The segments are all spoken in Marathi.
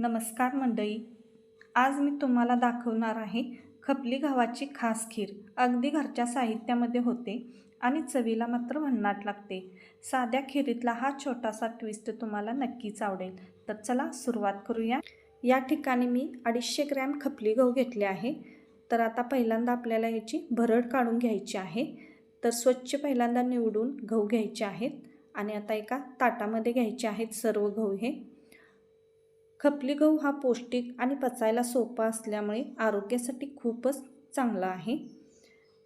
नमस्कार मंडळी. आज मी तुम्हाला दाखवणार आहे खपली गव्हाची खास खीर. अगदी घरच्या साहित्यामध्ये होते आणि चवीला मात्र भन्नाट लागते. साध्या खिरीतला हा छोटासा ट्विस्ट तुम्हाला नक्कीच आवडेल. तर चला सुरुवात करूया. या ठिकाणी मी अडीचशे ग्रॅम खपली गहू घेतले आहे. तर आता पहिल्यांदा आपल्याला याची भरड काढून घ्यायची आहे. तर स्वच्छ पहिल्यांदा निवडून गहू घ्यायचे आहेत. आणि आता एका ताटामध्ये घ्यायचे आहेत सर्व गहू हे. खपली गहू हा पौष्टिक आणि पचायला सोपा असल्यामुळे आरोग्यासाठी खूपच चांगला आहे.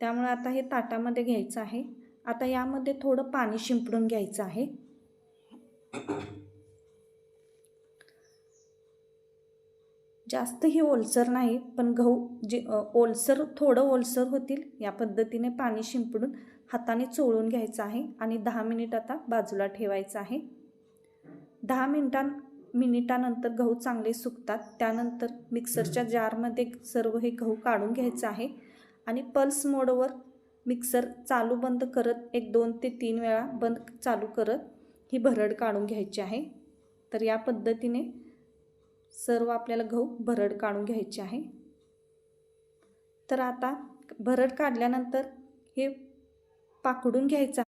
त्यामुळे आता हे ताटामध्ये घ्यायचं आहे. आता यामध्ये थोडं पाणी शिंपडून घ्यायचं आहे. जास्त ही ओलसर नाही पण गहू जे ओलसर थोडं ओलसर होतील या पद्धतीने पाणी शिंपडून हाताने चोळून घ्यायचं आहे आणि दहा मिनिट आता बाजूला ठेवायचं आहे. दहा मिनिटां मिनिटानंतर गहू चांगले सुकतात. त्यानंतर मिक्सरच्या जारमध्ये सर्व हे गहू काढून घ्यायचं आहे. आणि पल्स मोडवर मिक्सर चालू बंद करत एक दोन ते तीन वेळा बंद चालू करत ही भरड काढून घ्यायची आहे. तर या पद्धतीने सर्व आपल्याला गहू भरड काढून घ्यायचे आहे. तर आता भरड काढल्यानंतर हे पाकडून घ्यायचं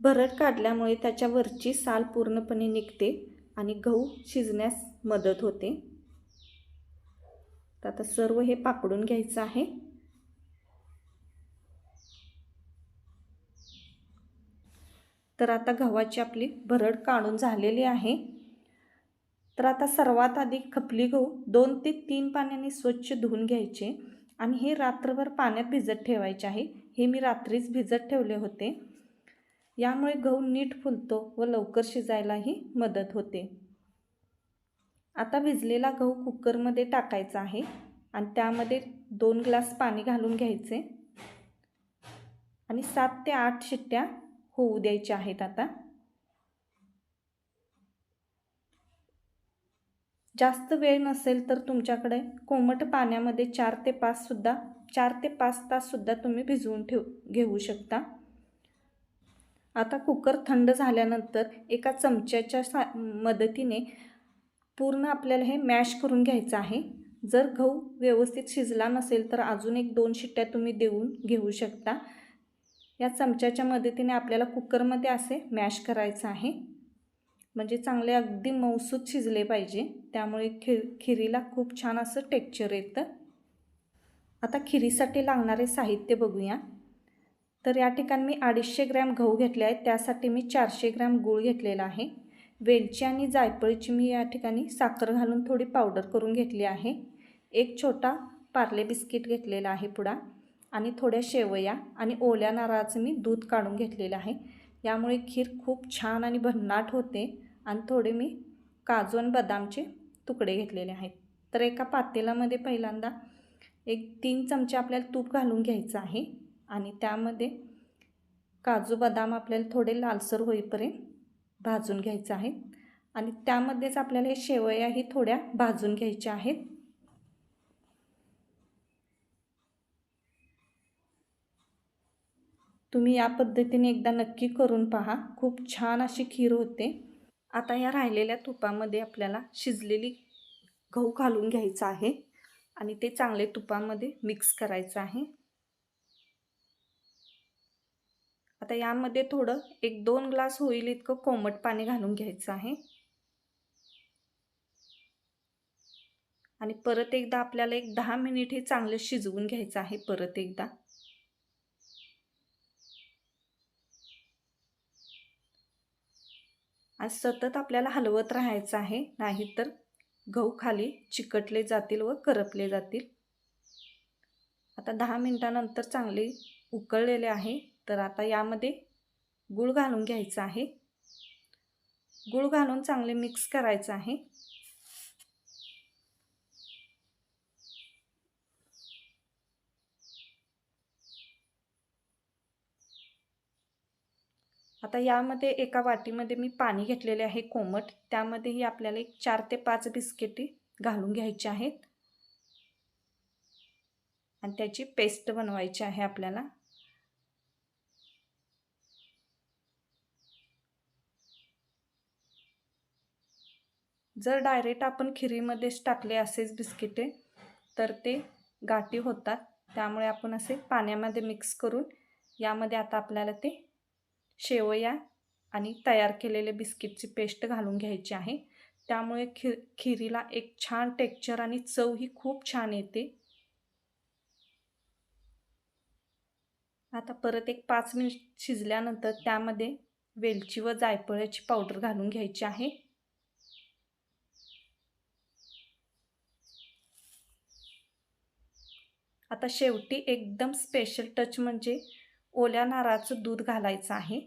भरड काढल्यामुळे त्याच्यावरची साल पूर्णपणे निघते. आणि गहू शिजण्यास मदत होते. तर आता सर्व हे पाकडून घ्यायचं आहे. तर आता गव्हाची आपली भरड काढून झालेली आहे. तर आता सर्वात आधी खपली गहू दोन ते तीन पाण्याने स्वच्छ धुवून घ्यायचे आणि हे रात्रभर पाण्यात भिजत ठेवायचे आहे. हे मी रात्रीच भिजत ठेवले होते. यामुळे गहू नीट फुलतो व लवकर शिजायलाही मदत होते. आता भिजलेला गहू कुकरमध्ये टाकायचा आहे आणि त्यामध्ये दोन ग्लास पाणी घालून घ्यायचे. आणि सात ते आठ शिट्ट्या होऊ द्यायच्या आहेत आता. जास्त वेळ नसेल तर तुमच्याकडे कोमट पाण्यामध्ये चार ते पाचसुद्धा चार ते पाच ताससुद्धा तुम्ही भिजवून ठेव घेऊ शकता. आता कुकर थंड झाल्यानंतर एका चमच्याच्या सा मदतीने पूर्ण आपल्याला हे मॅश करून घ्यायचं आहे. जर गहू व्यवस्थित शिजला नसेल तर अजून एक दोन शिट्ट्या तुम्ही देऊन घेऊ शकता. या चमच्याच्या मदतीने आपल्याला कुकरमध्ये असे मॅश करायचं आहे. म्हणजे चांगले अगदी मौसूद शिजले पाहिजे. त्यामुळे खि खिरीला खूप छान असं टेक्चर येतं. आता खिरीसाठी लागणारे साहित्य बघूया. तर या ठिकाणी मी अडीचशे ग्रॅम गहू घेतले आहेत. त्यासाठी मी चारशे ग्रॅम गूळ घेतलेला आहे. वेलची आणि जायफळीची मी या ठिकाणी साखर घालून थोडी पावडर करून घेतली आहे. एक छोटा पार्ले बिस्किट घेतलेला आहे पुडा आणि थोड्या शेवया आणि ओल्या नारळाचं मी दूध काढून घेतलेलं आहे. यामुळे खीर खूप छान आणि भन्नाट होते आणि थोडे मी काजू आणि बदामचे तुकडे घेतलेले आहेत. तर एका पातेलामध्ये पहिल्यांदा एक तीन चमचे आपल्याला तूप घालून घ्यायचं आहे. आणि त्यामध्ये काजू बदाम आपल्याला थोडे लालसर होईपर्यंत भाजून घ्यायचं आहे आणि त्यामध्येच आपल्याला हे शेवयाही थोड्या भाजून घ्यायच्या आहेत. तुम्ही या पद्धतीने एकदा नक्की करून पहा. खूप छान अशी खीर होते. आता या राहिलेल्या तुपामध्ये आपल्याला शिजलेली गहू घालून घ्यायचा आहे. आणि ते चांगले तुपामध्ये मिक्स करायचं आहे. आता यामध्ये थोडं एक दोन ग्लास होईल इतकं कोमट पाणी घालून घ्यायचं आहे. आणि परत एकदा आपल्याला एक दहा मिनिट हे चांगलं शिजवून घ्यायचं आहे परत एकदा. आणि सतत आपल्याला हलवत राहायचं आहे नाहीतर गहू खाली चिकटले जातील व करपले जातील. आता दहा मिनटानंतर चांगले उकळलेले आहे. तर आता यामध्ये गूळ घालून घ्यायचं आहे. गूळ घालून चांगले मिक्स करायचं आहे. आता यामध्ये एका वाटीमध्ये मी पाणी घेतलेले आहे कोमट. त्यामध्येही आपल्याला एक चार ते पाच बिस्किटी घालून घ्यायची आहेत. आणि त्याची पेस्ट बनवायची आहे आपल्याला. जर डायरेक्ट आपण खिरीमध्येच टाकले असेच बिस्किटे तर ते गाठी होतात. त्यामुळे आपण असे पाण्यामध्ये मिक्स करून यामध्ये आता आपल्याला ते शेवया आणि तयार केलेले बिस्किटची पेस्ट घालून घ्यायची आहे. त्यामुळे खि खिरीला एक छान टेक्चर आणि चव ही खूप छान येते. आता परत एक पाच मिनिट शिजल्यानंतर त्यामध्ये वेलची व जायफळाची पावडर घालून घ्यायची आहे. आता शेवटी एकदम स्पेशल टच म्हणजे ओल्या नारळाचं दूध घालायचं आहे.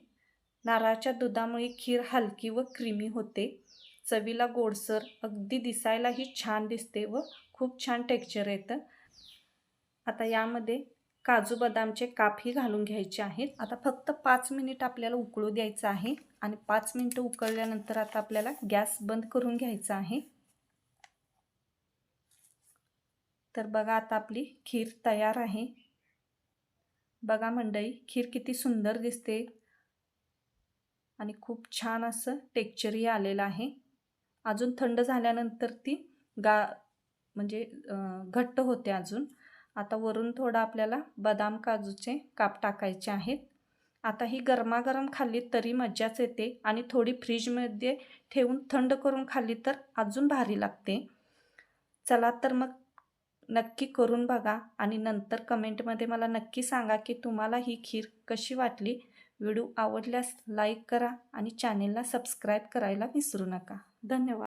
नारळाच्या दुधामुळे खीर हलकी व क्रीमी होते. चवीला गोडसर अगदी दिसायलाही छान दिसते व खूप छान टेक्चर येतं. आता यामध्ये काजू बदामचे कापही घालून घ्यायचे आहेत. आता फक्त पाच मिनिट आपल्याला उकळू द्यायचं आहे आणि पाच मिनटं उकळल्यानंतर आता आपल्याला गॅस बंद करून घ्यायचा आहे. तर बघा आता आपली खीर तयार आहे. बघा मंडई खीर किती सुंदर दिसते. आणि खूप छान असं टेक्चरही आलेलं आहे. अजून थंड झाल्यानंतर ती गा म्हणजे घट्ट होते अजून. आता वरून थोडं आपल्याला बदाम काजूचे काप टाकायचे आहेत. आता ही गरमागरम खाल्ली तरी मज्जाच येते. आणि थोडी फ्रीजमध्ये ठेवून थंड करून खाल्ली तर अजून भारी लागते. चला तर मग नक्की करून बघा आणि नंतर कमेंटमध्ये मला नक्की सांगा की तुम्हाला ही खीर कशी वाटली. व्हिडिओ आवडल्यास लाईक करा आणि चॅनेलला सबस्क्राईब करायला विसरू नका. धन्यवाद.